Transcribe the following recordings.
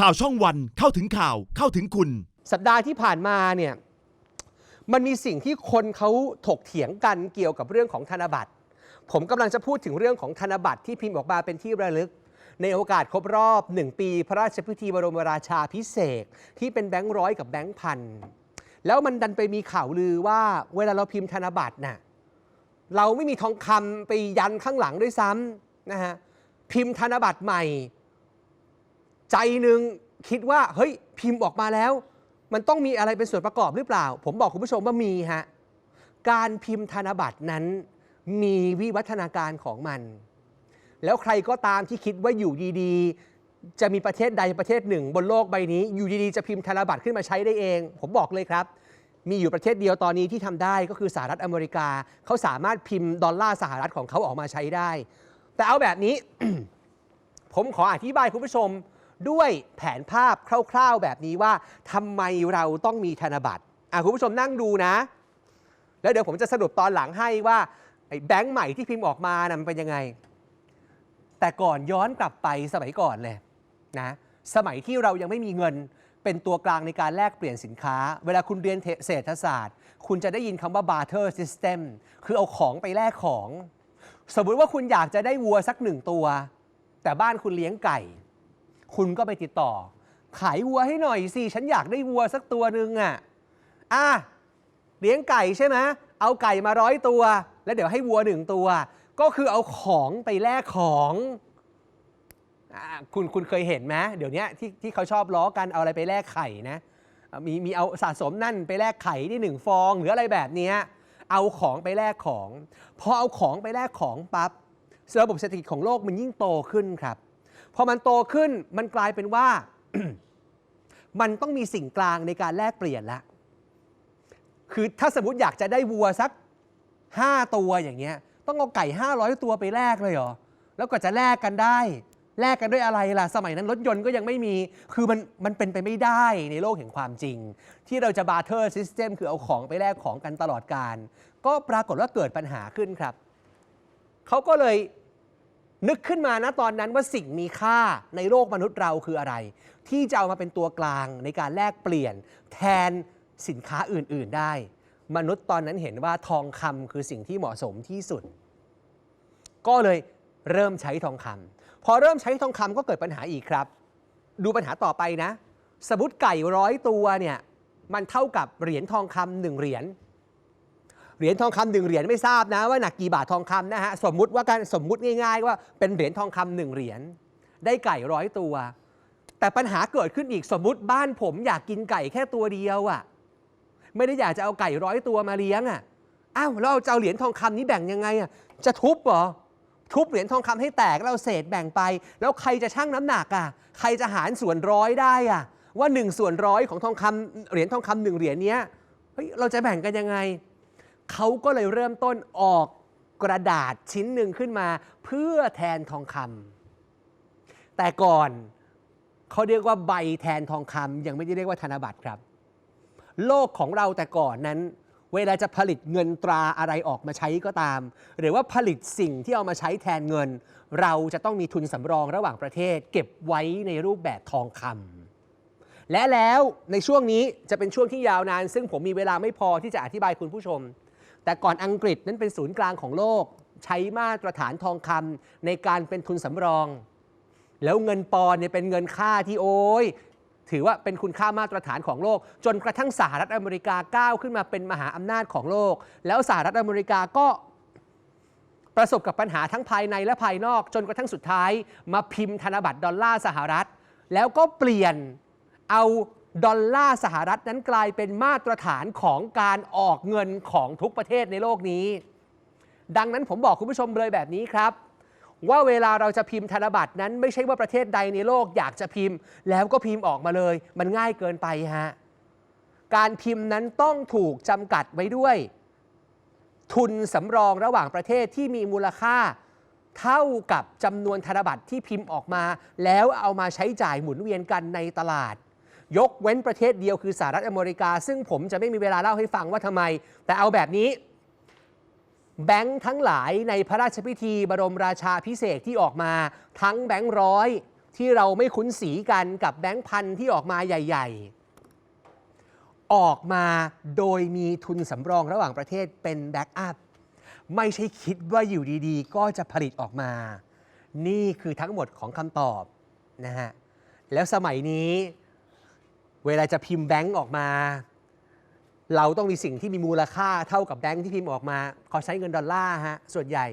ข่าวช่องวันเข้าถึงข่าวเข้าถึงคุณ สัปดาห์ที่ผ่านมาเนี่ยมันมีสิ่งที่คนเขาถกเถียงกันเกี่ยวกับเรื่องของธนบัตร ผมกำลังจะพูดถึงเรื่องของธนบัตรที่พิมพ์ออกมาเป็นที่ระลึก ในโอกาสครบรอบ 1 ปี พระราชพิธีบรมราชาพิเศษที่เป็นแบงค์ร้อยกับแบงค์พันแล้วมันดันไปมีข่าวลือว่าเวลาเราพิมพ์ธนบัตรน่ะเราไม่มีทองคำไปยันข้างหลังด้วยซ้ำนะฮะพิมพ์ธนบัตรใหม่ ใจหนึ่งคิดว่าเฮ้ยพิมพ์ออกมาแล้ว มันต้องมีอะไรเป็นส่วนประกอบหรือเปล่า ผมบอกคุณผู้ชมว่ามีฮะการพิมพ์ธนบัตรนั้นมีวิวัฒนาการของมัน แล้วใครก็ตามที่คิดว่าอยู่ดีๆ จะมีประเทศใดประเทศหนึ่ง บนโลกใบนี้ อยู่ดีๆจะพิมพ์ธนบัตรขึ้นมาใช้ได้เอง ผมบอกเลยครับ มีอยู่ประเทศเดียวตอนนี้ที่ทำได้ก็คือสหรัฐอเมริกา เขาสามารถพิมพ์ดอลลาร์สหรัฐของเขาออกมาใช้ได้ แต่เอาแบบนี้ ผมขออธิบายคุณผู้ชม ด้วยแผนภาพคร่าวๆแบบนี้ว่าทำไมเราต้องมีธนบัตรอะคุณผู้ชมนั่งดูนะ แล้วเดี๋ยวผมจะสรุปตอนหลังให้ว่าไอ้แบงค์ใหม่ที่พิมพ์ออกมานะมันเป็นยังไง แต่ก่อนย้อนกลับไปสมัยก่อนเลยนะสมัยที่เรายังไม่มีเงินเป็นตัวกลางในการแลกเปลี่ยนสินค้า เวลาคุณเรียนเศรษฐศาสตร์ คุณจะได้ยินคำว่า barter system คือเอาของไปแลกของ สมมุติว่าคุณอยากจะได้วัวสักหนึ่งตัว แต่บ้านคุณเลี้ยงไก่ คุณก็ไปติดต่อ ขายวัวให้หน่อยสิ ฉันอยากได้วัวสักตัวหนึ่งอะอะเลี้ยงไก่ใช่ไหมเอาไก่มาร้อยตัว แล้วเดี๋ยวให้วัวหนึ่งตัว ก็คือเอาของไปแลกของอคุณคุณเคยเห็นไหมเดี๋ยวนี้ที่ที่เขาชอบล้อกันเอาอะไรไปแลกไข่นะมีมีเอาสะสมนั่นไปแลกไข่ได้หนึ่งฟองหรืออะไรแบบนี้เอาของไปแลกของ พอเอาของไปแลกของปั๊บระบบเศรษฐกิจของโลกมันยิ่งโตขึ้นครับ พอมันโตขึ้นมันกลายเป็นว่า มันต้องมีสิ่งกลางในการแลกเปลี่ยนละคือถ้าสมมติอยากจะได้วัวสัก 5 ตัวอย่างเงี้ย ต้องเอาไก่ 500 ตัวไปแลกเลยเหรอ แล้วก็จะแลกกันได้ แลกกันด้วยอะไรล่ะ สมัยนั้นรถยนต์ก็ยังไม่มี คือมันมันเป็นไปไม่ได้ในโลกแห่งความจริง ที่เราจะบาร์เทอร์ซิสเต็มคือเอาของไปแลกของกันตลอดการ ก็ปรากฏว่าเกิดปัญหาขึ้นครับ เขาก็เลย นึกขึ้นมานะตอนนั้นว่าสิ่งมีค่าในโลกมนุษย์เราคืออะไร ที่จะเอามาเป็นตัวกลางในการแลกเปลี่ยน แทนสินค้าอื่น ๆได้ มนุษย์ตอนนั้นเห็นว่าทองคำคือสิ่งที่เหมาะสมที่สุด ก็เลยเริ่มใช้ทองคำพอเริ่มใช้ทองคำก็เกิดปัญหาอีกครับ ดูปัญหาต่อไปนะ สมมติไก่ร้อยตัวเนี่ยมันเท่ากับเหรียญทองคำหนึ่งเหรียญ เหรียญทองคำหนึ่งเหรียญไม่ทราบนะว่าหนักกี่บาททองคำนะฮะสมมุติว่าการสมมุติง่ายๆ ว่าเป็นเหรียญทองคำหนึ่งเหรียญได้ไก่ร้อยตัว แต่ปัญหาเกิดขึ้นอีกสมมุติบ้านผมอยากกินไก่แค่ตัวเดียวอะ่ะไม่ได้อยากจะเอาไก่ร้อยตัวมาเลี้ยงอะ่ะอ้าวแล้วเราจะเอาเหรียญทองคำนี้แบ่งยังไงอะ่ะจะทุบเหรอทุบเหรียญทองคำให้แตกแล้วเาเศษแบ่งไป แล้วใครจะชั่งน้ำหนักอะใครจะหารส่วนร้อยได้อะว่าหนึ่งส่วนร้อยของทองคำเหรียญทองคำหนึ่งเหรียญเนี้ยเฮ้ยเราจะแบ่งกันยังไง เขาก็เลยเริ่มต้นออกกระดาษชิ้นหนึ่งขึ้นมา เพื่อแทนทองคำแต่ก่อนเขาเรียกว่าใบแทนทองคำยังไม่ได้เรียกว่าธนบัตรครับ โลกของเราแต่ก่อนนั้น เวลาจะผลิตเงินตราอะไรออกมาใช้ก็ตาม หรือว่าผลิตสิ่งที่เอามาใช้แทนเงิน เราจะต้องมีทุนสำรองระหว่างประเทศ เก็บไว้ในรูปแบบทองคำและแล้วในช่วงนี้จะเป็นช่วงที่ยาวนาน ซึ่งผมมีเวลาไม่พอที่จะอธิบายคุณผู้ชม แต่ก่อนอังกฤษนั้นเป็นศูนย์กลางของโลก ใช้มาตรฐานทองคำในการเป็นทุนสำรอง แล้วเงินปอนเนี่ยเป็นเงินค่าที่โอ้ยถือว่าเป็นคุณค่ามาตรฐานของโลก จนกระทั่งสหรัฐอเมริกาก้าวขึ้นมาเป็นมหาอำนาจของโลก แล้วสหรัฐอเมริกาก็ประสบกับปัญหาทั้งภายในและภายนอก จนกระทั่งสุดท้าย มาพิมพ์ธนบัตรดอลลาร์สหรัฐ แล้วก็เปลี่ยนเอา ดอลลาร์สหรัฐนั้นกลายเป็นมาตรฐานของการออกเงินของทุกประเทศในโลกนี้ ดังนั้นผมบอกคุณผู้ชมเลยแบบนี้ครับ ว่าเวลาเราจะพิมพ์ธนบัตรนั้นไม่ใช่ว่าประเทศใดในโลกอยากจะพิมพ์ แล้วก็พิมพ์ออกมาเลย มันง่ายเกินไปฮะการพิมพ์นั้นต้องถูกจำกัดไว้ด้วย ทุนสำรองระหว่างประเทศที่มีมูลค่าเท่ากับจำนวนธนบัตรที่พิมพ์ออกมา แล้วเอามาใช้จ่ายหมุนเวียนกันในตลาด ยกเว้นประเทศเดียวคือสหรัฐอเมริกา ซึ่งผมจะไม่มีเวลาเล่าให้ฟังว่าทำไม แต่เอาแบบนี้ แบงค์ทั้งหลายในพระราชพิธีบรมราชาพิเศษที่ออกมา ทั้งแบงค์ร้อยที่เราไม่คุ้นสีกันกับแบงค์พันที่ออกมาใหญ่ ๆ ออกมาโดยมีทุนสำรองระหว่างประเทศเป็นแบ็กอัพไม่ใช่คิดว่าอยู่ดีๆ ก็จะผลิตออกมา นี่คือทั้งหมดของคำตอบนะฮะ แล้วสมัยนี้ เวลาจะพิมพ์แบงก์ออกมา เราต้องมีสิ่งที่มีมูลค่าเท่ากับแบงก์ที่พิมพ์ออกมาเขาใช้เงินดอลลาร์ฮะส่วนใหญ่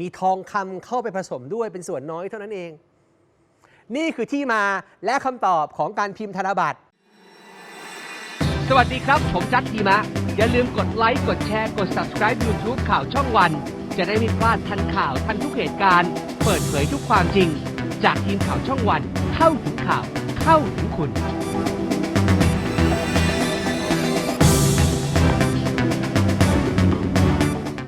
มีทองคำเข้าไปผสมด้วยเป็นส่วนน้อยเท่านั้นเอง นี่คือที่มาและคำตอบของการพิมพ์ธนบัตร สวัสดีครับ ผมจัดทีมะ อย่าลืมกดไลค์กดแชร์กด subscribe YouTube ข่าวช่องวัน จะได้ไม่พลาดทันข่าวทันทุกเหตุการณ์ เปิดเผยทุกความจริง จากทีมข่าวช่องวัน เข้าถึงข่าวเข้าถึงคุณ